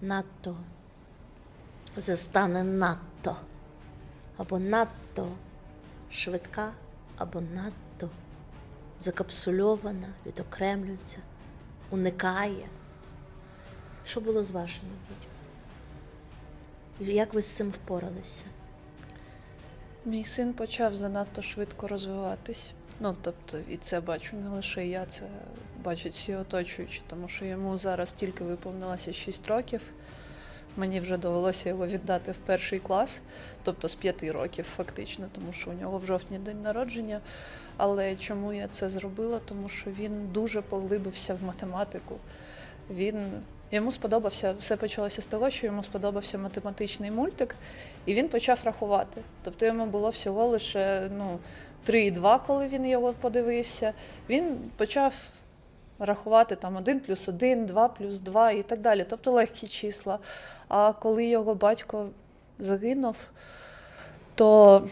надто застане надто, або надто швидка, або надто закапсульована, відокремлюється, уникає. Що було з вашими дітьми? Як ви з цим впоралися? Мій син почав занадто швидко розвиватись. Ну, тобто, і це бачу не лише я, це бачать всі оточуючі, тому що йому зараз тільки виповнилося 6 років. Мені вже довелося його віддати в перший клас, тобто з 5 років, фактично, тому що у нього в жовтні день народження. Але чому я це зробила? Тому що він дуже поглибився в математику. Він йому сподобався, все почалося з того, що йому сподобався математичний мультик, і він почав рахувати. Тобто йому було всього лише ну, 3,2, коли він його подивився. Він почав рахувати там 1 плюс 1, 2 плюс 2 і так далі. Тобто легкі числа. А коли його батько загинув, то